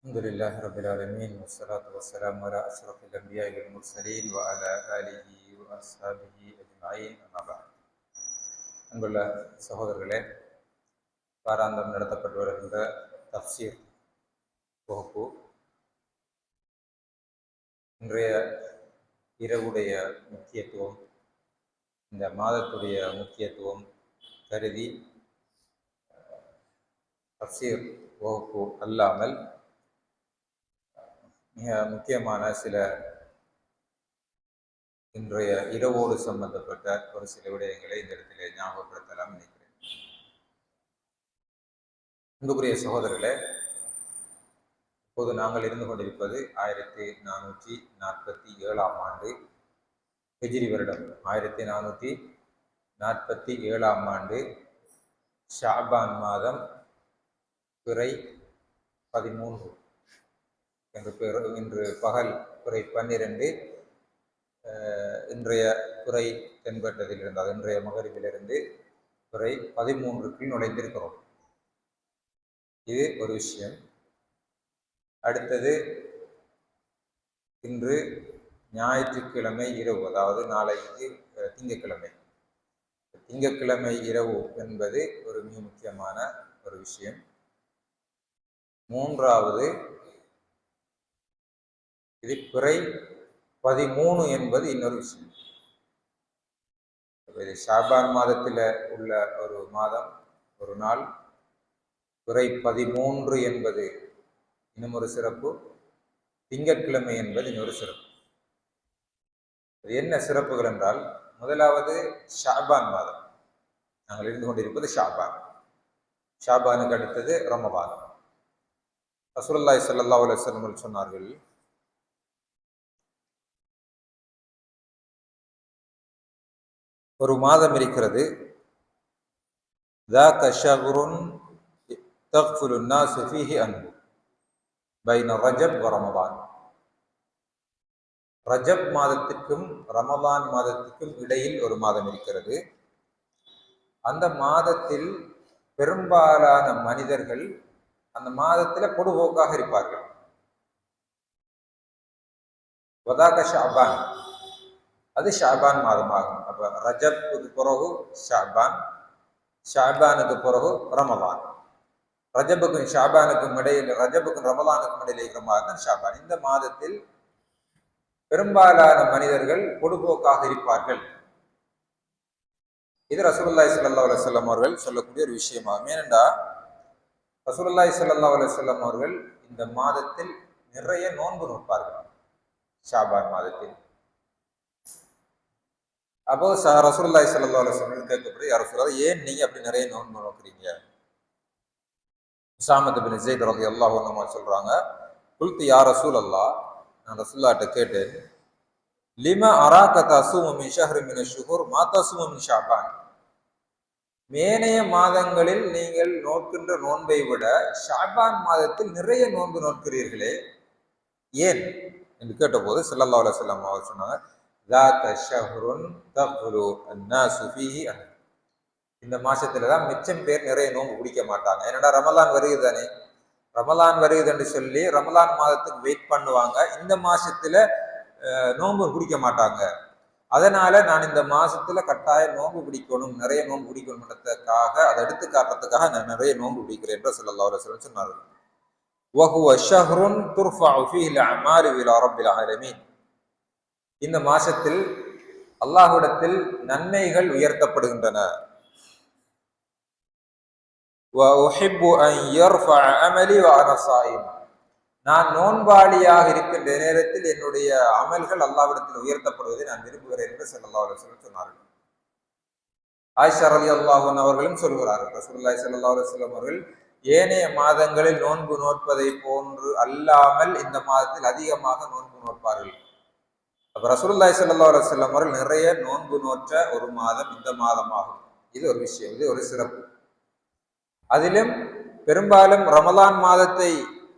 الحمد لله رب العالمين والصلاة والسلام على أشرف الأنبياء والمرسلين وعلى آله وأصحابه أجمعين أما بعد அன்புள்ள சகோதரர்களே வாராந்தம் நடத்தப்பட்டு வருகின்ற தப்சீர் தொகுப்பு இன்றைய இரவுடைய முக்கியத்துவம் இந்த மாதத்துடைய முக்கியத்துவம் கருதி தப்சீர் வகுப்பு அல்லாமல் மிக முக்கியமான சில இன்றைய இரவோடு சம்பந்தப்பட்ட ஒரு சில விடயங்களை இந்த இடத்திலே ஞாபகப்படுத்தலாம் நினைக்கிறேன். அன்புக்குரிய சகோதரர்களே இப்போது நாங்கள் இருந்து கொண்டிருப்பது ஆயிரத்தி நானூற்றி நாற்பத்தி ஏழாம் ஆண்டு ஹிஜ்ரி வருடம். ஆயிரத்தி நானூற்றி நாற்பத்தி ஏழாம் ஆண்டு ஷாபான் மாதம் பிறை பதிமூன்று. என்று பெயர். இன்று பகல் குறை பன்னிரண்டு இன்றைய குறை தென்பட்டதிலிருந்து அது இன்றைய மகரிவிலிருந்து குறை பதிமூன்றுக்குள் நுழைந்திருக்கிறோம். இது ஒரு விஷயம். அடுத்தது இன்று ஞாயிற்றுக்கிழமை இரவு அதாவது நாளைக்கு திங்கக்கிழமை. திங்கக்கிழமை இரவு என்பது ஒரு மிக முக்கியமான ஒரு விஷயம். மூன்றாவது இது பிறை பதிமூணு என்பது இன்னொரு விஷயம். இது ஷாபான் மாதத்தில் உள்ள ஒரு மாதம் ஒரு நாள். பிறை பதிமூன்று என்பது இன்னும் ஒரு சிறப்பு. திங்கட்கிழமை என்பது இன்னொரு சிறப்பு. அது என்ன சிறப்புகள் என்றால் முதலாவது ஷாபான் மாதம். நாங்கள் இருந்து கொண்டிருப்பது ஷாபான். ஷாபானுக்கு அடுத்தது ரமபான். ரசூல்லாய் சல்லா அலுவலம் சொன்னார்கள் ஒரு மாதம் இருக்கிறது ذاك شهر تغفل الناس فيه عنه بين رجب ورمضان ரஜப் மாதத்திற்கும் ரமலான் மாதத்திற்கும் இடையில் ஒரு மாதம் இருக்கிறது அந்த மாதத்தில் பெரும்பாலான மனிதர்கள் அந்த மாதத்துல பொடுபோக்காக இருப்பார்கள் வதாக ஷாபான் அது ஷாபான் மாதமாகும். அப்ப ரஜப்புக்கு பிறகு ஷாபான் ஷாபானுக்கு பிறகு ரமலான். ரஜபுக்கும் ஷாபானுக்கும் இடையில் ரஜபுக்கும் ரமலானுக்கும் இடையில் இருக்கிற மாதம் ஷாபான். இந்த மாதத்தில் பெரும்பாலான மனிதர்கள் பொடுபோக்காக இருப்பார்கள். இது ரசூலுல்லாய் சல்லா அலுவலம் அவர்கள் சொல்லக்கூடிய ஒரு விஷயமாகும். ஏனென்றா ரசூலுல்லாய் சல்லா அலுவலம் அவர்கள் இந்த மாதத்தில் நிறைய நோன்பு நோப்பார்கள் ஷாபான் மாதத்தில். அப்போ ரசூலுல்லாய் சல்லா அலுவலம் கேட்கப்படுது யார் சொல்றாரு ஏன் நீங்க அப்படி நிறைய நோன்பு நோக்கிறீங்க? உசாமத் பின் ஜெயித் ரதி அல்லாஹ் ஒன்றுமா சொல்றாங்க குல்த்து யார் ரசூல் அல்லா நான் ரசூல்லாட்ட கேட்டேன் லிம அராக்க தசும மின் ஷஹர் மின் ஷுஹூர் மா ஷாபான்? மேனைய மாதங்களில் நீங்கள் நோக்கின்ற நோன்பை விட ஷாபான் மாதத்தில் நிறைய நோன்பு நோக்கிறீர்களே ஏன்? என்று கேட்டபோது சல்லல்லா அலுவலம் அவர் சொன்னாங்க இந்த மாசத்துல தான் மிச்சம் பேர் நிறைய நோன்பு பிடிக்க மாட்டாங்க என்னடா ரமலான் வருகுது தானே ரமலான் வருகுதுன்னு சொல்லி ரமலான் மாதத்துக்கு வெயிட் பண்ணுவாங்க இந்த மாசத்துல நோன்பு பிடிக்க மாட்டாங்க அதனால நான் இந்த மாசத்துல கட்டாயம் நோன்பு பிடிக்கணும் நிறைய நோன்பு பிடிக்கணுன்றதுக்காக அதை எடுத்து காட்டுறதுக்காக நான் நிறைய நோன்பு பிடிக்கிறேன் என்று சொல்லல்லா அலுவலம் சொன்னார்கள் وهو شهر ترفع فيه الأعمال إلى رب العالمين இந்த மாசத்தில் அல்லாஹுடத்தில் நன்மைகள் உயர்த்தப்படுகின்றன. நான் நோன்பாளியாக இருக்கின்ற நேரத்தில் என்னுடைய அமல்கள் அல்லாவிடத்தில் உயர்த்தப்படுவதை நான் விரும்புகிறேன் என்று சல்லா அலுவலம் சொன்னார்கள். ஆயிஷார் அலி அல்லாஹன் அவர்களும் சொல்கிறார்கள். ரசூல்லாய் சல்லா அலுவலம் அவர்கள் ஏனைய மாதங்களில் நோன்பு நோற்பதை போன்று அல்லாமல் இந்த மாதத்தில் அதிகமாக நோன்பு நோட்பார்கள் அப்ப ரசூல்லாய் சல்லா அலுவலம் அவர்கள் நிறைய நோன்பு நோற்ற ஒரு மாதம் இந்த மாதமாகும். இது ஒரு விஷயம் இது ஒரு சிறப்பு. அதிலும் பெரும்பாலும் ரமலான் மாதத்தை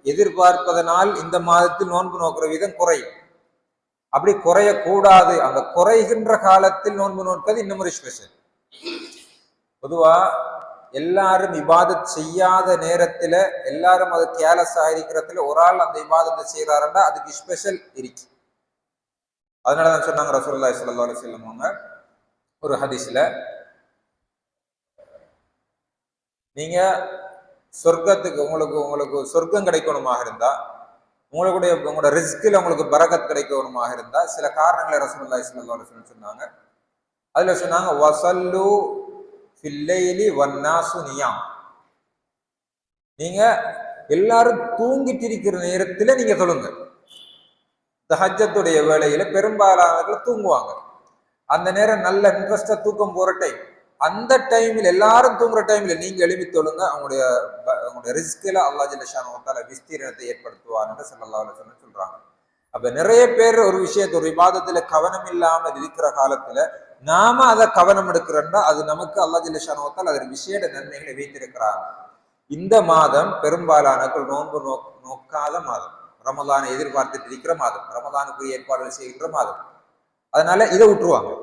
எதிர்பார்ப்பதனால் இந்த மாதத்தில் நோன்பு நோக்கிற விதம் குறையும். அப்படி குறையக்கூடாது. அந்த குறைகின்ற காலத்தில் நோன்பு நோட்பது இன்னும் ஒரு ஸ்பெஷல் பொதுவா எல்லாரும் இபாதத் செய்யாத நேரத்துல எல்லாரும் அது கேலஸ் இருக்கிறதுல ஒரு ஆள் அந்த இபாதத்தை செய்யறாருன்னா அதுக்கு ஸ்பெஷல் இருக்கு. அதனால தான் சொன்னாங்க ரசூல்லா ஸல்லல்லாஹு அலி செல்லம் அவங்க ஒரு ஹதீஸில் நீங்கள் சொர்க்கத்துக்கு உங்களுக்கு உங்களுக்கு சொர்க்கம் கிடைக்கணுமாக இருந்தால் உங்களுடைய உங்களோட ரிஸ்கில் உங்களுக்கு பரகத் கிடைக்கணுமாக இருந்தால் சில காரணங்களை ரசூல்லா ஸல்லல்லாஹு அலி சொன்னாங்க. அதில் சொன்னாங்க வசல்லு ஃபில்லைலி வன்னாசு நியாம். நீங்க எல்லாரும் தூங்கிட்டு இருக்கிற நீங்கள் சொல்லுங்க. இந்த ஹஜ்ஜத்துடைய வேலையில பெரும்பாலானவர்கள் தூங்குவாங்க. அந்த நேரம் நல்ல இன்ட்ரெஸ்டா தூக்கம் போற டைம் அந்த டைமில் எல்லாரும் தூங்குற டைம்ல நீங்க எழுப்பி தொழுங்க. அவங்களுடைய அவங்களுடைய ரிஸ்கில் அல்லா ஜில்லஷான விஸ்தீரணத்தை ஏற்படுத்துவார்னு சொல்லலாம் சொல்றாங்க. அப்ப நிறைய பேர் ஒரு விஷயத்த ஒரு விவாதத்துல கவனம் இல்லாமல் இருக்கிற காலத்துல நாம அதை கவனம் எடுக்கிறோம்னா அது நமக்கு அல்லா ஜில்லஷானவத்தால் அதில் விசேட நன்மைகளை வைத்திருக்கிறாங்க. இந்த மாதம் பெரும்பாலானக்கள் நோன்பு நோக்காத மாதம். ரமலானை எதிர்பார்த்துட்டு இருக்கிற மாதம் ரமலானுக்குரிய ஏற்பாடுகள் செய்கின்ற மாதம் அதனால இதை விட்டுருவாங்க.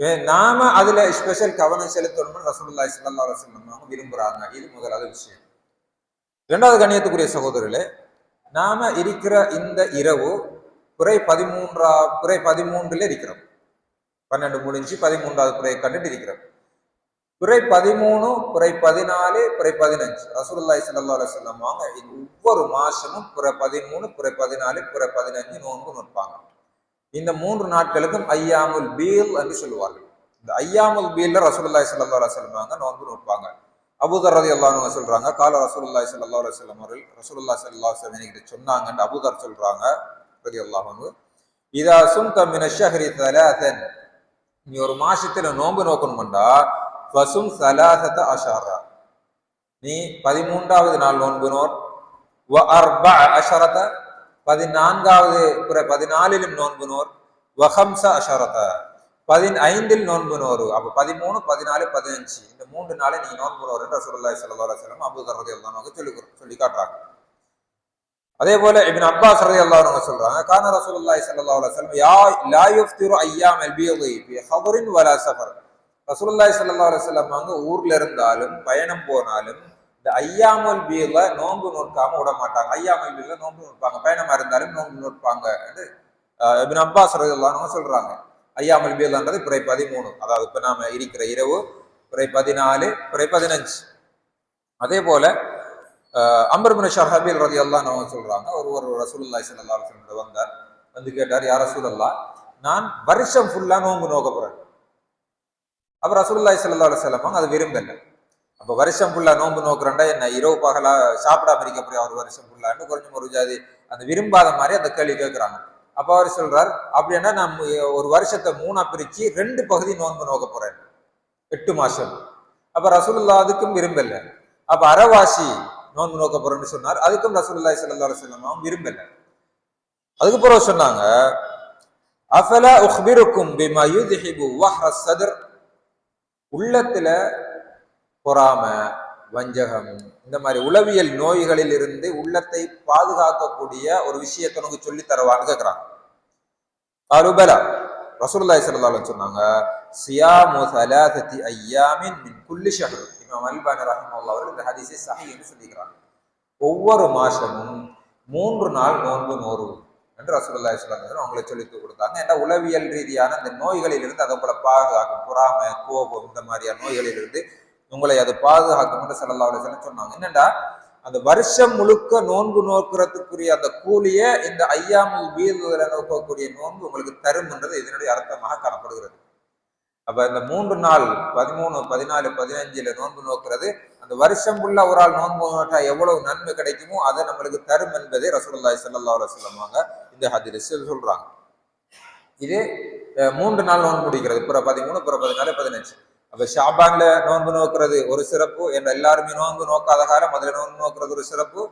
ஏ, நாம அதுல ஸ்பெஷல் கவனம் செலுத்தணும்னு ரசமுல்லா சல்லா அலைஹி அவங்க விரும்புறாங்க. இது முதலாவது விஷயம். இரண்டாவது கண்ணியத்துக்குரிய சகோதரர்களே நாம இருக்கிற இந்த இரவு குறை பதிமூன்றா குறை பதிமூன்றுல இருக்கிறோம். பன்னெண்டு முடிஞ்சு பதிமூன்றாவது குறையை கண்டுட்டு இருக்கிறோம். குறை பதிமூணு குறை பதினாலு குறை பதினஞ்சு. ரசூல்லாய் சல்லா அலைஹி வஸல்லம் ஒவ்வொரு மாசமும் குறை பதிமூணு குறை பதினாலு குறை பதினஞ்சு நோன்பு நிற்பாங்க இந்த மூன்று நாட்களுக்கும் ஐயாமுல் பீல் என்று சொல்லுவார்கள். இந்த ஐயாமுல் பீல்ல ரசூல்லாய் சல்லா அலைஹி வஸல்லம் நோன்பு நிற்பாங்க அபுதர் ரதி அன்ஹு சொல்றாங்க கால ரசூல்லாய் சல்லா அலைஹி வஸல்லம் அவர்கள் ரசூல்லா சல்லா அலைஹி வஸல்லம் கிட்ட சொன்னாங்கன்னு அபுதர் சொல்றாங்க ரதி அன்ஹு. இதா சும் மின ஷஹரி தலாதன். நீ ஒரு மாசத்துல நோன்பு நோக்கணும்டா ஃபசும் சலாசத அஷாரா. நீ பதிமூன்றாவது நாள் நோன்பு நோர் வ அர்பா அஷரத பதினான்காவது பிற பதினாலிலும் நோன்பு நோர் வஹம்ச அஷரத பதினைந்தில் நோன்பு நோரு அப்ப பதிமூணு பதினாலு பதினஞ்சு. இந்த மூன்று நாளை நீ நோன்பு நோர் என்று ரசூலுல்லாஹி ஸல்லல்லாஹு அலைஹி வஸல்லம் அபூ தர் சொல்லி சொல்லி காட்டுறாங்க. அதே போல இப்னு அப்பாஸ் ரலியல்லாஹு அன்ஹு சொல்றாங்க கான ரசூலுல்லாஹி ஸல்லல்லாஹு அலைஹி வஸல்லம் யா லா யுஃப்திரு ஐயாம் அல் பீதி ஃபி ஹபரின் வலா சஃபர். ரசூலுல்லாஹி சல்லா அலைஹி வஸல்லம் அவங்க ஊர்ல இருந்தாலும் பயணம் போனாலும் இந்த ஐயாமல் பீல நோன்பு நோட்காம விட மாட்டாங்க. ஐயாமல் பீல நோன்பு நோட்பாங்க பயணமா இருந்தாலும் நோன்பு நோட்பாங்க என்று அஹ், அப்பாஸ் ரலியல்லாஹு சொல்றாங்க. ஐயாமல் பீலன்றது பிறை பதிமூணு. அதாவது இப்ப நாம இருக்கிற இரவு பிறை பதினாலு பிறை பதினஞ்சு. அதே போல அம்பர்பின் ஷஹபீல் ரதி அல்லா சொல்றாங்க. ஒரு ஒரு ரசூலுல்லாஹி சல்லா அலைஹி வந்தார். வந்து கேட்டார் யார் ரசூலல்லாஹ் நான் வருஷம் ஃபுல்லா நோன்பு நோக்க போறேன். அப்ப ரசூல்லாய் ஸல்லல்லாஹு அலைஹி அதை அது விரும்பல. அப்ப வருஷம் ஃபுல்லா நோன்பு நோக்குறேன்டா என்ன இரவு பகலா சாப்பிடாம இருக்க போறியா அவர் வருஷம் ஃபுல்லான்னு கொஞ்சம் ஒரு ஜாதி அந்த விரும்பாத மாதிரி அந்த கேள்வி கேட்கிறாங்க. அப்ப அவர் சொல்றார் அப்படின்னா நான் ஒரு வருஷத்தை மூணா பிரிச்சு ரெண்டு பகுதி நோன்பு நோக்க போறேன். எட்டு மாசம். அப்ப ரசூலுல்லா அதுக்கும் விரும்பல. அப்ப அரவாசி நோன்பு நோக்க போறேன்னு சொன்னார் அதுக்கும் ரசூல்லாய் ஸல்லல்லாஹு அலைஹி விரும்பலை விரும்பல. அதுக்கு பிறகு சொன்னாங்க அஃபலா உஹ்பிருக்கும் பிமா யூதிஹிபு வஹ்ர சதர்? உள்ளத்துல பொறாமை வஞ்சகம் இந்த மாதிரி உளவியல் நோய்களில் இருந்து உள்ளத்தை பாதுகாக்கக்கூடிய ஒரு விஷயத்தை உனக்கு சொல்லி தரவான்னு கேக்குறாங்க. அருபலா. ரசூலுல்லாஹி ஸல்லல்லாஹு அலைஹி வஸல்லம் சொன்னாங்க சியாமு ஸலாசத்தி ஐயாமின் மின் குல்லி ஷஹர். இமாம் அல்பானி ரஹ்மத்துல்லாஹி அவர்கள் இந்த ஹதீஸை என்று சொல்லிக்கிறாங்க. ஒவ்வொரு மாசமும் மூன்று நாள் நோன்பு நோறு என்று ரசூல்லா ஸல்லல்லாஹு அவங்களை சொல்லித்து கொடுத்தாங்க. ஏன்னா உளவியல் ரீதியான அந்த நோய்களில் இருந்து அதை உங்களை பாதுகாக்கும் பொறாமை கோபம் இந்த மாதிரியான நோய்களில் இருந்து உங்களை அது பாதுகாக்கும் என்று ஸல்லல்லாஹு அலைஹி சொன்னாங்க. என்னென்னா அந்த வருஷம் முழுக்க நோன்பு நோக்கிறதுக்குரிய அந்த கூலிய இந்த ஐயாமல் பீதுல நோக்கக்கூடிய நோன்பு உங்களுக்கு தரும் என்றது இதனுடைய அர்த்தமாக காணப்படுகிறது. அப்ப இந்த மூன்று நாள் பதிமூணு பதினாலு பதினஞ்சுல நோன்பு நோக்கிறது அந்த வருஷம் புள்ள ஒரு ஆள் நோன்பு நோட்டா எவ்வளவு நன்மை கிடைக்குமோ அதை நம்மளுக்கு தரும் என்பதை ரசூல்லாய் சல்லா சொல்லுவாங்க இந்த ஹதிரிஸ் சொல்றாங்க. இது மூன்று நாள் நோன்பு முடிக்கிறது. புற பதிமூணு புற பதினாலு பதினஞ்சு. அப்ப ஷாபான்ல நோன்பு நோக்கிறது ஒரு சிறப்பு. என்ற எல்லாருமே நோன்பு நோக்காத காலம் முதல்ல நோன்பு நோக்கிறது ஒரு சிறப்பு.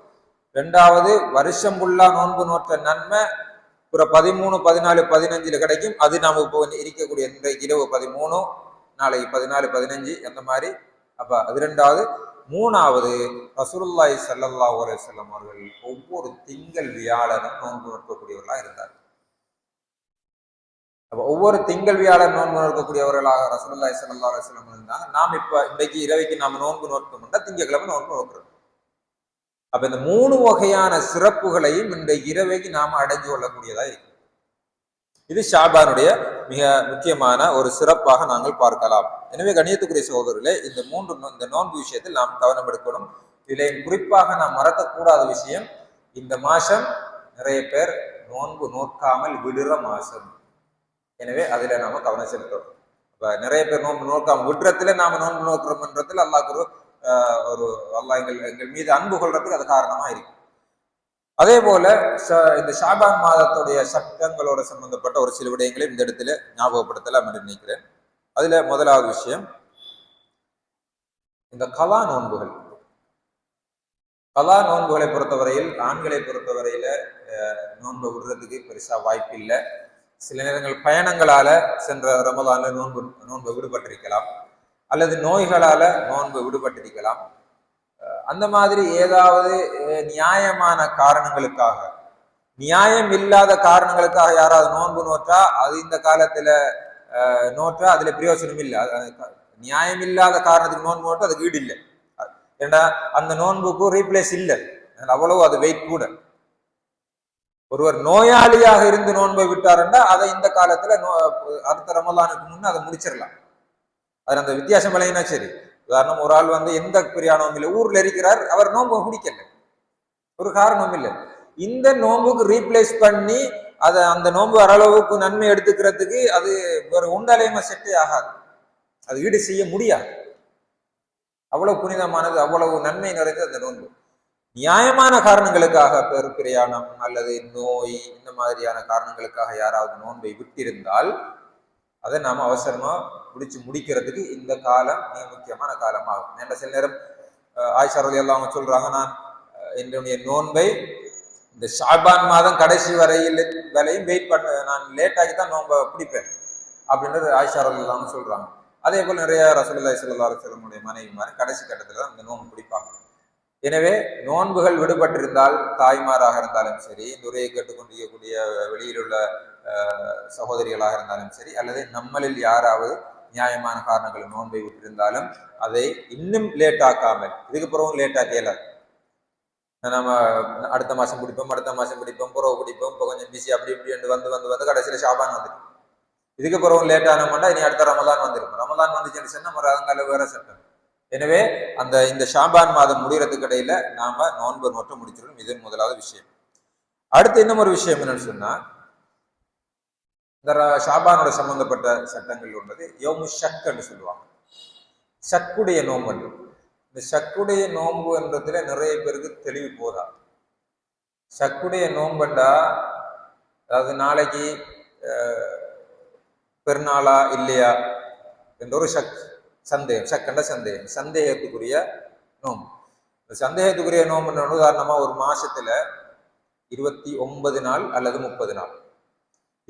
ரெண்டாவது வருஷம் ஃபுல்லா நோன்பு நோற்ற நன்மை ஒரு பதிமூணு பதினாலு பதினஞ்சில் கிடைக்கும். அது நாம இப்போ இருக்கக்கூடிய இன்றைக்கு இரவு பதிமூணு நாளைக்கு பதினாலு பதினஞ்சு அந்த மாதிரி. அப்போ அது ரெண்டாவது மூணாவது ரசூலுல்லாய் சல்லல்லா ஒரே செல்லம் அவர்கள் ஒவ்வொரு திங்கள் வியாழனும் நோன்பு நோக்கக்கூடியவர்களா இருந்தார் அப்ப ஒவ்வொரு திங்கள் வியாழன் நோன்பு நோக்கக்கூடியவர்களாக ரசூலுல்லாய் ஸல்லல்லாஹு அலைஹி செல்லம் இருந்தாங்க. நாம் இப்ப இன்றைக்கு இரவைக்கு நாம் நோன்பு நோக்கணும்னா திங்கக்கிழமை நோன்பு நோக்கிறோம். அப்ப இந்த மூணு வகையான சிறப்புகளையும் இந்த இரவைக்கு நாம் அடைஞ்சு கொள்ளக்கூடியதா இருக்கு. இது ஷாபானுடைய மிக முக்கியமான ஒரு சிறப்பாக நாங்கள் பார்க்கலாம். எனவே கணியத்துக்குரிய சகோதரர்களே இந்த மூன்று நோ- இந்த நோன்பு விஷயத்தில் நாம் கவனம் எடுக்கணும். இதில் குறிப்பாக நாம் மறக்கக்கூடாத விஷயம் இந்த மாசம் நிறைய பேர் நோன்பு நோக்காமல் விடுற மாசம் எனவே அதுல நாம கவனம் செலுத்தணும். இப்போ நிறைய பேர் நோன்பு நோக்காம விடுறதுல நாம நோன்பு நோக்கிறோம்ன்றதுல அல்லாஹ் ஒரு அல்லா எங்கள் எங்கள் மீது அன்பு கொள்றதுக்கு அது காரணமா இருக்கு அதே போல இந்த ஷாபான் மாதத்துடைய சட்டங்களோட சம்பந்தப்பட்ட ஒரு சில விடயங்களை இந்த இடத்துல ஞாபகப்படுத்தலாம் என்று நினைக்கிறேன். அதுல முதலாவது விஷயம் இந்த கலா நோன்புகள். கலா நோன்புகளை பொறுத்தவரையில் ஆண்களை பொறுத்தவரையில அஹ், நோன்பு விடுறதுக்கு பெருசா வாய்ப்பு இல்லை சில நேரங்கள் பயணங்களால சென்ற ரமதான்ல நோன்பு நோன்பு விடுபட்டிருக்கலாம். அல்லது நோய்களால நோன்பு விடுபட்டிருக்கலாம். அஹ், அந்த மாதிரி ஏதாவது நியாயமான காரணங்களுக்காக நியாயம் இல்லாத காரணங்களுக்காக யாராவது நோன்பு நோற்றா அது இந்த காலத்துல அஹ், நோற்றா அதுல பிரயோஜனம் இல்லை. அது- நியாயம் இல்லாத காரணத்துக்கு நோன்பு நோட்டா அதுக்கு ஈடு இல்லை. ஏன்னா அந்த நோன்புக்கு ரீப்ளேஸ் இல்லை. அவ்வளவு அது வெயிட் கூட. ஒருவர் நோயாளியாக இருந்து நோன்பை விட்டாருன்னா அதை இந்த காலத்துல நோ அடுத்த ரமலானுக்கு முன்னே அதை முடிச்சிடலாம். அது அந்த வித்தியாசம் விளையினா சரி. உதாரணம் ஒரு ஆள் வந்து எந்த பிரியாணமும் இல்லை ஊரில் இருக்கிறார் அவர் நோம்பு குடிக்கல ஒரு காரணம் இல்லை. இந்த நோம்புக்கு ரீப்ளேஸ் பண்ணி அதை அந்த நோன்பு ஓரளவுக்கு நன்மை எடுத்துக்கிறதுக்கு அது ஒரு ஒன்றாலேயுமே செட்டே ஆகாது. அது ஈடு செய்ய முடியாது. அவ்வளவு புனிதமானது அவ்வளவு நன்மை நிறைந்த அந்த நோன்பு. நியாயமான காரணங்களுக்காக பெரு பிரயாணம் அல்லது நோய் இந்த மாதிரியான காரணங்களுக்காக யாராவது நோன்பை விட்டிருந்தால் அதை நாம அவசரமா முடிச்சு முடிக்கிறதுக்கு இந்த காலம் மிக முக்கியமான காலமாகும். ஏன்னா சில நேரம் அஹ், ஆயிஷா ரலி எல்லாம் அவங்க சொல்றாங்க நான் என்னுடைய நோன்பை இந்த ஷாபான் மாதம் கடைசி வரையில் வரையும் வெயிட் பண்ண நான் லேட் ஆகி தான் நோன்பை பிடிப்பேன் அப்படின்றது ஆயிஷா ரலி எல்லாம் சொல்றாங்க. அதே போல் நிறைய ரசூலுல்லாஹி ஸல்லல்லாஹு அலைஹி மனைவி மாதிரி கடைசி கட்டத்தில் தான் இந்த நோன்பு பிடிப்பாங்க. எனவே நோன்புகள் விடுபட்டிருந்தால் தாய்மாராக இருந்தாலும் சரி இந்த உரையை கேட்டுக்கொண்டிருக்கக்கூடிய வெளியில் உள்ள சகோதரிகளாக இருந்தாலும் சரி அல்லது நம்மளில் யாராவது நியாயமான காரணங்கள் நோன்பை விட்டிருந்தாலும் அதை இன்னும் லேட் ஆக்காமல் இதுக்கு பிறகும் லேட் ஆக்கியலாது நம்ம அடுத்த மாசம் பிடிப்போம் அடுத்த மாசம் பிடிப்போம் புறவு பிடிப்போம் இப்போ கொஞ்சம் பிஸி அப்படி இப்படி வந்து வந்து வந்து கடைசியில் ஷாபான் வந்துடும் இதுக்கு பிறகு லேட் ஆனோம்னா இனி அடுத்த ரமதான் வந்துருக்கும். ரமதான் வந்துச்சுன்னு சொன்னா நம்ம அதங்கால வேற சட்டம் எனவே அந்த இந்த ஷாபான் மாதம் முடிகிறதுக்கு இடையில நாம நோன்பு மட்டும் முடிச்சிடணும். இது முதலாவது விஷயம். அடுத்து இன்னும் ஒரு விஷயம் என்னன்னு சொன்னா இந்த ஷாபானோட சம்பந்தப்பட்ட சட்டங்கள் உள்ளது யோமு ஷக்குன்னு சொல்லுவாங்க. ஷக்குடைய நோம்பு இந்த ஷக்குடைய நோன்பு என்றதுல நிறைய பேருக்கு தெளிவு போதா. ஷக்குடைய நோன்பண்டா அதாவது நாளைக்கு பெருநாளா இல்லையா என்ற ஒரு ஷக் சந்தேகம் ஷக்கண்ட சந்தேகம் சந்தேகத்துக்குரிய நோன்பு. இந்த சந்தேகத்துக்குரிய நோம்புன்னு உதாரணமாக ஒரு மாசத்துல இருபத்தி ஒன்பது நாள் அல்லது முப்பது நாள்.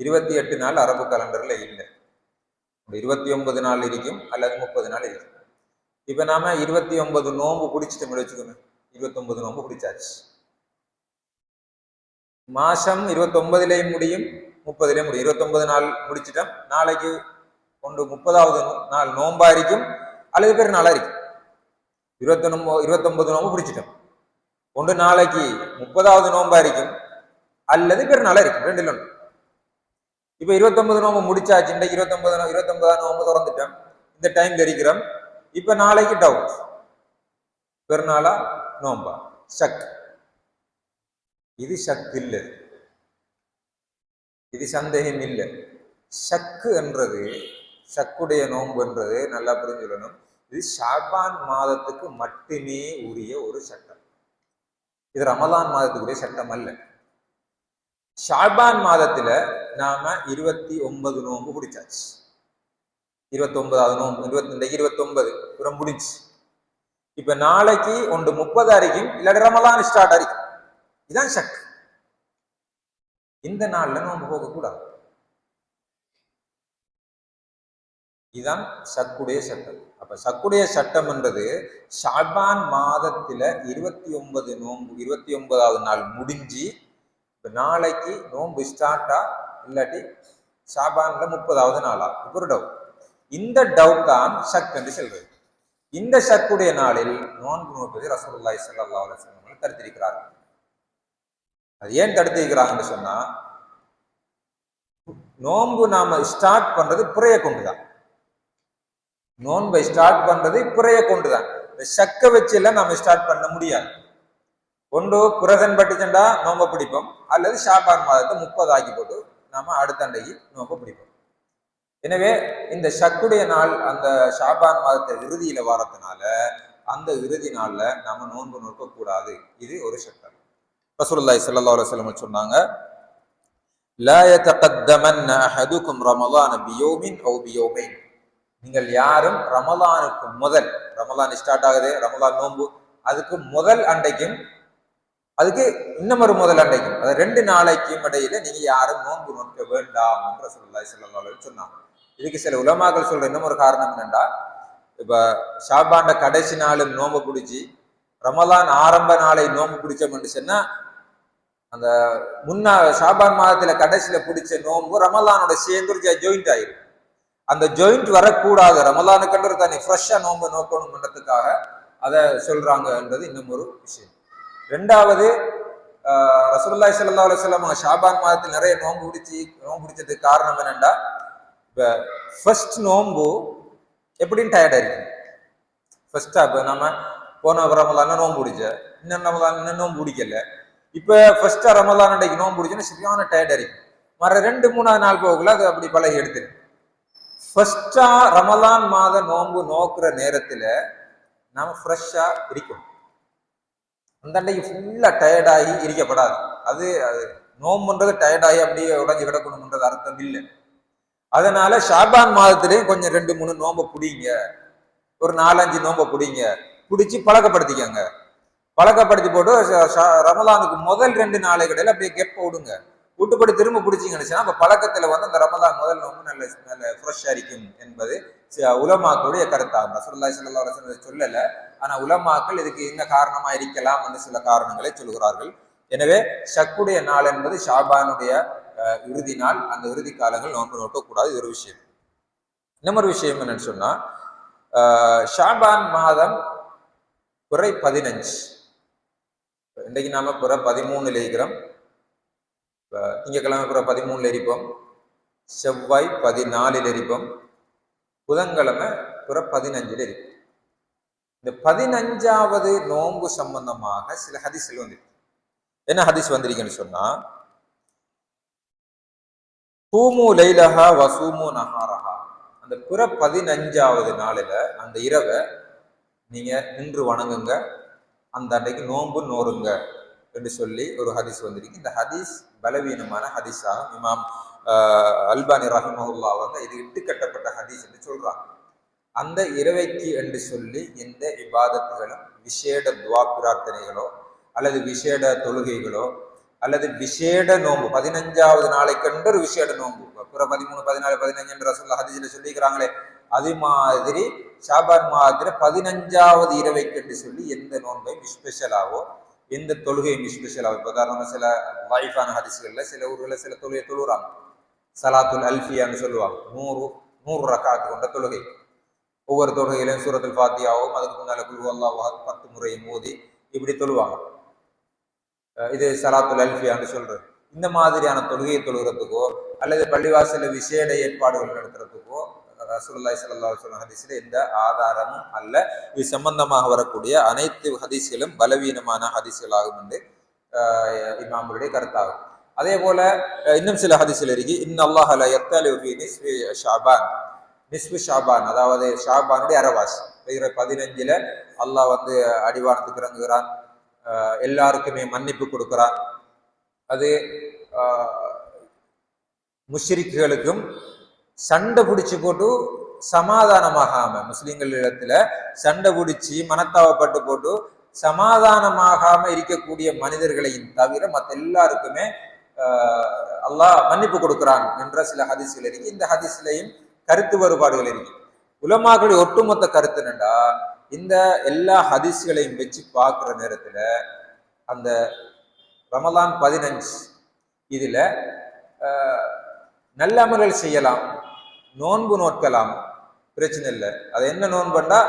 இருபத்தி எட்டு நாள் அரபு கலண்டர்ல இல்லை. இருபத்தி ஒன்பது நாள் இருக்கும் அல்லது முப்பது நாள் இருக்கும் இப்போ நாம இருபத்தி ஒன்பது நோன்பு பிடிச்சிட்டு வச்சுக்கணும் இருபத்தொன்பது நோம்பு பிடிச்சாச்சு. மாசம் இருபத்தொன்பதுலேயும் முடியும் முப்பதுலயும் முடியும். இருபத்தொன்பது நாள் முடிச்சிட்டோம் நாளைக்கு ஒன்று முப்பதாவது நாள் நோன்பா இருக்கும் அல்லது பேர் நாளா இருக்கும். இருபத்தொன்பது இருபத்தொன்பது நோன்பு பிடிச்சிட்டோம். ஒன்று நாளைக்கு முப்பதாவது நோன்பா இருக்கும் அல்லது பெருநாளாக நாளா இருக்கும். ரெண்டுல ஒன்று. இப்ப இருபத்தொன்பது நோம்பு முடிச்சாச்சு. இந்த இருபத்தொன்பது நோ- இருபத்தொன்பதாம் நோம்பு திறந்துட்டோம். இந்த டைம்ல இருக்கிறோம் இப்ப நாளைக்கு டவுட் பெருநாளா? நோம்பா. ஷக் இது ஷக் இல்லை இது சந்தேகம் இல்லை ஷக்கு என்றது ஷக்குடைய நோன்பு என்றது நல்லா புரிஞ்சுக்கணும் இது ஷாபான் மாதத்துக்கு மட்டுமே உரிய ஒரு சட்டம். இது ரமலான் மாதத்துக்குரிய சட்டம் அல்ல ஷாபான் மாதத்துல நாம இருபத்தி ஒன்பது நோன்பு பிடிச்சாச்சு இருபத்தொன்பதாவது நோம்பு நோன்பு இருபத்தி இந்த இருபத்தொன்பது புறம் முடிஞ்சு. இப்ப நாளைக்கு ஒன்று முப்பது அரைக்கும் இல்லாட்டி ரமலான் ஸ்டார்ட் அரைக்கும் இதான் ஷக். இந்த நாள்ல நோன்பு போகக்கூடாது. இதுதான் சக்குடைய சட்டம். அப்ப சக்குடைய சட்டம் என்றது ஷாபான் மாதத்துல இருபத்தி ஒன்பது நோன்பு இருபத்தி ஒன்பதாவது நாள் முடிஞ்சு இப்ப நாளைக்கு நோன்பு ஸ்டார்ட்டா இல்லாட்டி ஷாபான்ல முப்பதாவது நாளா? இப்போ ஒரு டவுட் இந்த டவுட் தான் ஷக் என்று செல்வது இந்த ஷக்குடைய நாளில் நோன்பு நோக்குவதை ரசூல்லாய் சல்லா அலைஹி வஸல்லம் தடுத்திருக்கிறார்கள். அது ஏன் தடுத்திருக்கிறாங்கன்னு சொன்னா நோன்பு நாம ஸ்டார்ட் பண்றது புறைய கொண்டுதான். நோன்பை ஸ்டார்ட் பண்றது புறைய கொண்டுதான். இந்த சக்க வச்சு எல்லாம் நாம ஸ்டார்ட் பண்ண முடியாது. ஒன்று புரதன் பட்டுச்சண்டா நோம்ப பிடிப்போம். அல்லது ஷாபான் மாதத்தை முப்பது ஆக்கி போட்டு நாம அடுத்த அண்டைக்கு நோம்ப பிடிப்போம். எனவே இந்த ஷக்குடைய நாள் அந்த ஷாபான் மாதத்தை இறுதியில வாரத்தினால அந்த இறுதி நாள்ல நாம நோன்பு நோக்க கூடாது இது ஒரு சட்டம் ரசூலுல்லாஹி ஸல்லல்லாஹு அலைஹி வஸல்லம் சொன்னாங்க லா யதகத்தமன்ன அஹதுக்கும் ரமலான பியௌமின் அவு பியௌமைன். நீங்கள் யாரும் ரமலானுக்கு முதல் ரமலான் ஸ்டார்ட் ஆகுது ரமலான் நோன்பு அதுக்கு முதல் அண்டைக்கும் அதுக்கு இன்னும் ஒரு முதல் அண்டைக்கும் அது ரெண்டு நாளைக்கும் இடையில நீங்க யாரும் நோன்பு நோக்க வேண்டாம் என்று சொல்லலாம் சொல்லலாம் சொன்னாங்க. இதுக்கு சில உலமாக்கள் சொல்ற இன்னும் ஒரு காரணம் என்னன்னா இப்ப ஷாபாண்ட கடைசி நாளும் நோன்பு பிடிச்சி ரமலான் ஆரம்ப நாளை நோன்பு பிடிச்சோம்னு சொன்னா அந்த முன்னா ஷாபான் மாதத்துல கடைசியில பிடிச்ச நோன்பு ரமலானோட சேர்ந்து ஜாயிண்ட் ஆயிரும். அந்த ஜாயிண்ட் வரக்கூடாது. ரமலானுக்குன்ற தனி ஃப்ரெஷ்ஷா நோன்பு நோக்கணும்ன்றதுக்காக அதை சொல்றாங்கன்றது இன்னும் ஒரு விஷயம். ரெண்டாவது ரசூல்லாய் சல்லா அலுவலம் ஷாபான் மாதத்தில் நிறைய நோன்பு பிடிச்சி நோன்பு பிடிச்சதுக்கு காரணம் என்னென்னா இப்போ ஃபர்ஸ்ட் நோன்பு எப்படின்னு டயர்டாக இருக்கு ஃபர்ஸ்டா இப்போ நம்ம போன ரமலான நோன்பு பிடிச்ச இன்னும் ரமலான் இன்னும் நோன்பு பிடிக்கல. இப்போ ஃபர்ஸ்டா ரமலான் அன்றைக்கு நோன்பு பிடிச்சோன்னா சரியான டயர்டாக இருக்கு மற ரெண்டு மூணாவது நாள் போகல அது அப்படி பழகி எடுத்துரு ஃபர்ஸ்டா ரமலான் மாத நோன்பு நோக்குற நேரத்தில் நம்ம ஃப்ரெஷ்ஷாக இருக்கணும். அந்த அன்னைக்கு ஃபுல்லாக டயர்டாகி இருக்கப்படாது அது அது நோம்புன்றது டயர்டாகி அப்படியே உடஞ்சி கிடக்கணும்ன்றது அர்த்தம் இல்லை. அதனால ஷாபான் மாதத்துலேயும் கொஞ்சம் ரெண்டு மூணு நோம்பை பிடிங்க. ஒரு நாலஞ்சு நோம்பை பிடிங்க. பிடிச்சி பழக்கப்படுத்திக்கங்க. பழக்கப்படுத்தி போட்டு ரமலானுக்கு முதல் ரெண்டு நாளை கடையில் அப்படியே கெப்ப விடுங்க. விட்டுப்பட்டு திரும்ப பிடிச்சிங்கன்னு அப்ப பழக்கத்துல வந்து அந்த ரமதான் முதல் நோம்பு நல்ல நல்ல ஃப்ரெஷ் இருக்கும் என்பது உலமாக்களுடைய கருத்தாகும் ரசூல்லா ஸல்லல்லாஹு சொல்லல. ஆனா உலமாக்கள் இதுக்கு என்ன காரணமா இருக்கலாம் என்று சில காரணங்களை சொல்கிறார்கள். எனவே ஷக்குடைய நாள் என்பது ஷாபானுடைய இறுதி நாள். அந்த இறுதி காலங்கள் நோன்பு நோட்டக்கூடாது இது ஒரு விஷயம். இன்னொரு விஷயம் என்னன்னு சொன்னா ஷாபான் மாதம் குறை பதினஞ்சு. இன்றைக்கு நாம புற பதிமூணுல இருக்கிறோம். திங்கக்கிழமை புற பதிமூணுல இருப்போம் செவ்வாய் பதினாலில் இருப்போம் புதன்கிழமை புற பதினஞ்சில் இருக்கும் இந்த பதினஞ்சாவது நோன்பு சம்பந்தமாக சில ஹதிஸ்கள் வந்திருக்கு என்ன ஹதீஸ் வந்திருக்குன்னு சொன்னா பூமு லைலஹா வசூமு நஹாரஹா. அந்த புற பதினஞ்சாவது நாளில் அந்த இரவை நீங்க நின்று வணங்குங்க. அந்த அன்றைக்கு நோன்பு நோருங்க என்று சொல்லி ஒரு ஹதீஸ் வந்திருக்கு. இந்த ஹதீஸ் பலவீனமான ஹதீஸாக இமாம் அல்பானி ரஹிமஹுல்லா வந்து இது இட்டு கட்டப்பட்ட ஹதீஸ் என்று சொல்றாங்க. அந்த இரவைக்கு என்று சொல்லி எந்த விவாதத்துகளும் விசேட துவா பிரார்த்தனைகளோ அல்லது விசேட தொழுகைகளோ அல்லது விசேட நோம்பு பதினஞ்சாவது நாளைக்கென்று ஒரு விசேட நோம்பு அப்புறம் பதிமூணு பதினாலு பதினஞ்சு என்று ரசூல்லா ஹதீஸில் சொல்லிக்கிறாங்களே அது மாதிரி ஷாபான் மாதிரி பதினஞ்சாவது இரவைக்கென்று சொல்லி எந்த நோன்பையும் ஸ்பெஷலாவோ எந்த தொழுகையும் ஸ்பெஷலாக இப்போ காரணம் சில வாய்ஃபான ஹதீஸ்கள்ல சில ஊர்களில் சில தொழுகை தொழுகிறாங்க சலாத்துல் அல்ஃபியான்னு சொல்லுவாங்க. நூறு நூறு ரக்காத்து கொண்ட தொழுகை. ஒவ்வொரு தொழுகையிலும் சூரத்துல் ஃபாத்தியாவும் அதுக்கு முன்னால குழு பத்து முறையும் மோதி இப்படி தொழுவாங்க. இது சலாத்துல் அல்ஃபியான்னு சொல்றது. இந்த மாதிரியான தொழுகையை தொழுகிறதுக்கோ அல்லது பள்ளிவாசல விசேட ஏற்பாடுகள் நடத்துறதுக்கோ ரசூல்லாய் சல்லா அலைஹி ஹதீஸில் எந்த ஆதாரமும் அல்ல. இது சம்பந்தமாக வரக்கூடிய அனைத்து ஹதீஸ்களும் பலவீனமான ஹதீஸ்களாகும் என்று இமாமுடைய கருத்தாகும். அதே போல இன்னும் சில ஹதீஸில் இருக்கு. இன் அல்லாஹ் ல ஷாபான். நிஸ்வி ஷாபான் அதாவது ஷாபானுடைய அரவாசி. பதினஞ்சுல அல்லாஹ் வந்து அடிவானத்துக்கு இறங்குகிறான் எல்லாருக்குமே மன்னிப்பு கொடுக்கிறான். அது முஷ்ரிக்குகளுக்கும் சண்டை பிடிச்சி போட்டு சமாதானமாகாம முஸ்லீம்கள் இடத்துல சண்டை பிடிச்சி மனத்தாவப்பட்டு போட்டு சமாதானமாகாம இருக்கக்கூடிய மனிதர்களையும் தவிர மற்ற எல்லாருக்குமே அல்லாஹ் மன்னிப்பு கொடுக்கிறான் என்ற சில ஹதீஸ்கள் இருக்கு. இந்த ஹதீஸ்லையும் கருத்து வேறுபாடுகள் இருக்கு. உலமாக்களுடைய ஒட்டுமொத்த கருத்து என்னண்டா இந்த எல்லா ஹதீஸ்களையும் வச்சு பார்க்குற நேரத்தில் அந்த ரமலான் பதினஞ்சு இதில் நல்ல அமல்கள் செய்யலாம். நோன்பு நோட்கலாம். பிரச்சனை இல்லை. அது என்ன நோன்புண்டா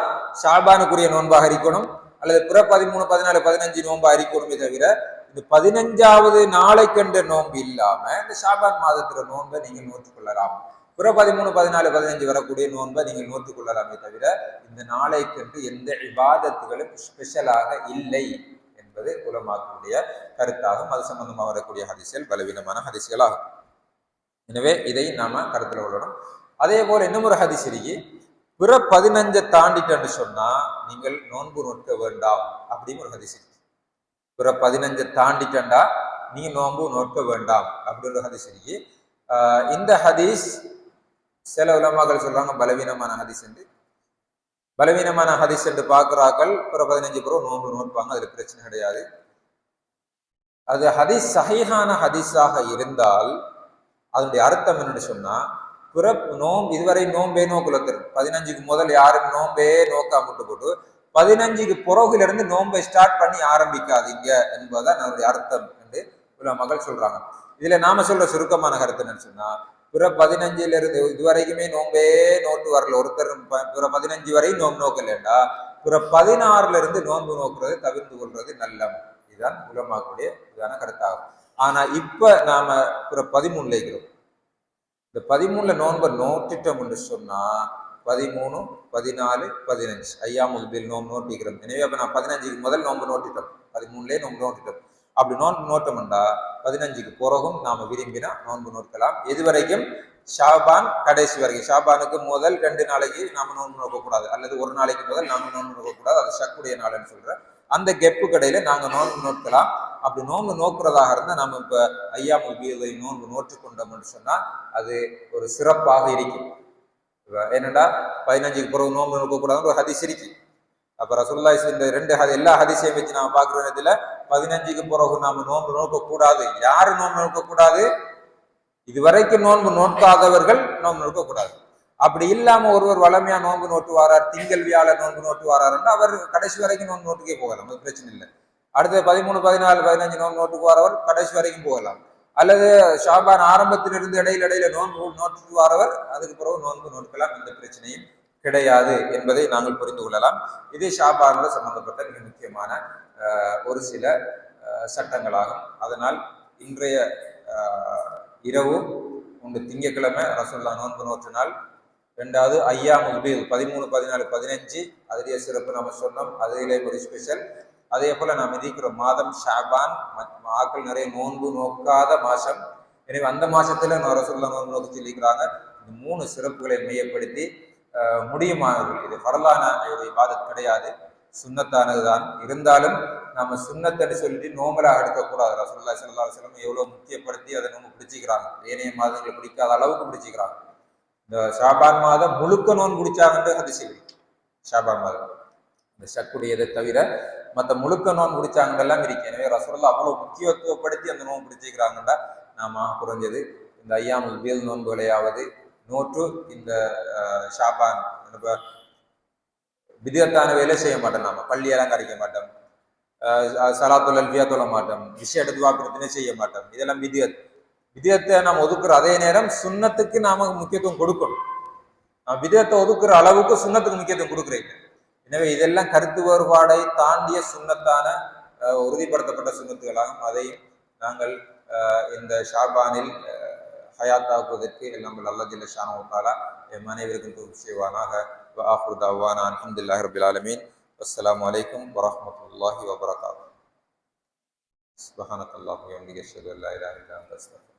ஷாபானுக்குரிய நோன்பாக அறிக்கணும் அல்லது பிற பதிமூணு பதினாலு பதினஞ்சு நோன்பு அரிக்கணுமே தவிர இந்த பதினஞ்சாவது நாளை கண்ட நோன்பு இல்லாம இந்த ஷாபான் மாதத்துல நோன்பை நீங்கள் நோற்றுக்கொள்ளலாம். பிற பதிமூணு பதினாலு பதினஞ்சு வரக்கூடிய நோன்பை நீங்கள் நோற்றுக்கொள்ளலாமே தவிர இந்த நாளை கண்டு எந்த விவாதத்துகளும் ஸ்பெஷலாக இல்லை என்பது உலமாக்களுடைய கருத்தாகும். அது சம்பந்தமாக வரக்கூடிய ஹதிசுகள் பலவீனமான ஹதிசுகளாகும் எனவே இதை நாம கருத்தில் கொள்ளணும். அதே போல இன்னும் ஒரு ஹதிஸ் இருக்கு. பிற பதினஞ்சை தாண்டிட்டேன்னு சொன்னா நீங்கள் நோன்பு நோக்க வேண்டாம் அப்படின்னு ஒரு ஹதிஸ் இருக்கு. பிற பதினஞ்சை தாண்டிட்டண்டா நீ நோன்பு நோக்க வேண்டாம் அப்படின்னு ஒரு ஹதீஸ் இருக்கு. ஆஹ் இந்த ஹதீஸ் சில உலமாக்கள் சொல்றாங்க பலவீனமான ஹதீஸ் என்று. பலவீனமான ஹதீஸ் என்று பார்க்கிறார்கள். பிற பதினஞ்சு பிறகு நோன்பு நோட்பாங்க அதுல பிரச்சனை கிடையாது. அது ஹதீஸ் சஹீஹான ஹதீஸாக இருந்தால் அதனுடைய அர்த்தம் என்னன்னு சொன்னா பிற நோம் இதுவரை நோம்பே நோக்குலத்தர். பதினஞ்சுக்கு முதல் யாரும் நோம்பே நோக்காம விட்டு போட்டு பதினஞ்சுக்கு பிறகுல இருந்து நோன்பை ஸ்டார்ட் பண்ணி ஆரம்பிக்காதீங்க என்பதுதான் அதனுடைய அர்த்தம் என்று உள்ள மகள் சொல்றாங்க. இதுல நாம சொல்ற சுருக்கமான கருத்து என்னன்னு சொன்னா பிற பதினஞ்சுல இருந்து இதுவரைக்குமே நோம்பே நோட்டு வரல. ஒருத்தர் ப- பிற பதினஞ்சு வரையும் நோம்பு நோக்கலண்டா பிற பதினாறுல இருந்து நோன்பு நோக்குறது தவிர்த்து கொள்வது நல்லம் இதுதான் உலமாக்குடைய இதான கருத்தாகும். ஆனா இப்ப நாம பிற பதிமூணுல இருக்கிறோம். இந்த பதிமூணுல நோன்பை நோட்டிட்டோம் என்று சொன்னால் பதிமூணு பதினாலு பதினஞ்சு. ஐயாமுல் பில் நோம்பு நோட்டிக்கிறோம் எனவே அப்போ நான் பதினஞ்சுக்கு முதல் நோன்பு நோட்டிட்டோம் பதிமூணுலேயே நோன்பு நோட்டிட்டோம் அப்படி நோன்பு நோட்டோம்டா பதினஞ்சுக்கு பிறகும் நாம் விரும்பினா நோன்பு நோக்கலாம் இது வரைக்கும் ஷாபான் கடைசி வரைக்கும். ஷாபானுக்கு முதல் ரெண்டு நாளைக்கு நாம் நோன்பு நோக்கக்கூடாது. அல்லது ஒரு நாளைக்கு முதல் நாம் நோன்பு நோக்கக்கூடாது. அது ஷக்குடைய நாள்னு சொல்கிறேன் அந்த கெப்பு கடையில நாங்க நோன்பு நோக்கலாம். அப்படி நோன்பு நோக்குறதாக இருந்தால் நம்ம இப்ப ஐயா பீதை நோன்பு நோற்றுக்கொண்டோம்னு சொன்னால் அது ஒரு சிறப்பாக இருக்கும். என்னடா பதினஞ்சுக்கு பிறகு நோன்பு நோக்கக்கூடாதுன்னு ஒரு ஹதிஸ் இருக்கு. அப்ப ரசூலுல்லாஹி இந்த ரெண்டு ஹதி எல்லா ஹதிசையும் வச்சு நாம பாக்குற இடத்துல பதினஞ்சுக்கு பிறகு நாம நோன்பு நோக்க கூடாது யாரு நோன்பு நோக்க கூடாது இதுவரைக்கும் நோன்பு நோக்காதவர்கள் நோன்பு நோக்க கூடாது அப்படி இல்லாம ஒருவர் வளமையா நோன்பு நோட்டு வாரார் திங்கள் வியாழ நோன்பு நோட்டு வாராருன்னா அவர் கடைசி வரைக்கும் நோன்பு நோட்டுக்கே போகலாம் அது பிரச்சனை இல்லை. அடுத்த பதிமூணு பதினாலு பதினஞ்சு நோன்பு நோட்டுக்கு வாரவர் கடைசி வரைக்கும் போகலாம். அல்லது ஷாபான் ஆரம்பத்திலிருந்து இடையில இடையில நோன்பு நோட்டுக்கு வாரவர் அதுக்கு பிறகு நோன்பு நோட்கலாம் எந்த பிரச்சனையும் கிடையாது என்பதை நாங்கள் புரிந்து கொள்ளலாம். இது ஷாபானோட சம்பந்தப்பட்ட மிக முக்கியமான ஒரு சில சட்டங்களாகும். அதனால் இன்றைய இரவு உண்டு திங்கட்கிழமை ரசோல்லா நோன்பு நோற்றினால் ரெண்டாவது ஐயா முபீல் பதிமூணு பதினாலு பதினஞ்சு. அதிலே சிறப்பு நம்ம சொன்னோம். அதிலே ஒரு ஸ்பெஷல் அதே போல நாம் இருக்கிற மாதம் ஷாபான் ஆக்கள் நிறைய நோன்பு நோக்காத மாசம் எனவே அந்த மாசத்துல ரசோல்லா நோன்பு நோக்கி சொல்லிக்கிறாங்க இந்த மூணு சிறப்புகளை மையப்படுத்தி முடியுமானவர்கள் இது வரலான ஒரு இபாதத் கிடையாது. சுண்ணத்தானது தான் இருந்தாலும் நம்ம சுண்ணத்தை சொல்லிட்டு நோம்பலாக எடுக்கக்கூடாது. ரசூல்லா ஸல்லல்லாஹு அலைஹி எவ்வளோ எவ்வளவு முக்கியப்படுத்தி அதை நம்ம பிடிச்சிக்கிறாங்க. ஏனைய மாதங்களை பிடிக்காத அளவுக்கு பிடிச்சிக்கிறாங்க. இந்த ஷாபான் மாதம் முழுக்க நோன்பு குடிச்சாங்கன்ற அதிசயம் ஷாபான் மாதம். இந்த சக்குடையதை தவிர மற்ற முழுக்க நோன் குடிச்சாங்கெல்லாம் இருக்கு. எனவே ரசூல்லா அவ்வளவு முக்கியத்துவப்படுத்தி அந்த நோன்பு பிடிச்சிக்கிறாங்கண்டா நாம குறைஞ்சது இந்த ஐயாமல் பீல் நோன்புகளையாவது நோற்று இந்த ஷாபான் நம்ம விதியத்தான வேலை செய்ய மாட்டோம் நாம. பள்ளியெல்லாம் கரைக்க மாட்டோம். அஹ் சலாத்துல் தொழ மாட்டோம். விஷய எடுத்துவா பிரச்சனை செய்ய மாட்டோம். இதெல்லாம் விதியத். விதியத்தை நாம் ஒதுக்குற அதே நேரம் சுன்னத்துக்கு நாம முக்கியத்துவம் கொடுக்கணும் நான் விதத்தை ஒதுக்குற அளவுக்கு சுன்னத்துக்கு முக்கியத்துவம் கொடுக்குறேன் எனவே இதெல்லாம் கருத்து வேறுபாடை தாண்டிய சுன்னத்தான அஹ், உறுதிப்படுத்தப்பட்ட சுன்னத்துகளாகும் அதை நாங்கள் அஹ், இந்த ஷாபானில் அஹ், ஹயாத்தாக்குவதற்கு எல்லாம் அல்லா ஜில்ல ஷானவத்தாலா எம் அனைவருக்கும் தூக்கு செய்வானாக وآخر دعوانا الحمد لله رب العالمين والسلام عليكم ورحمة الله وبركاته سبحانك اللهم وبحمدك أشهد أن لا إله إلا أنت أستغفرك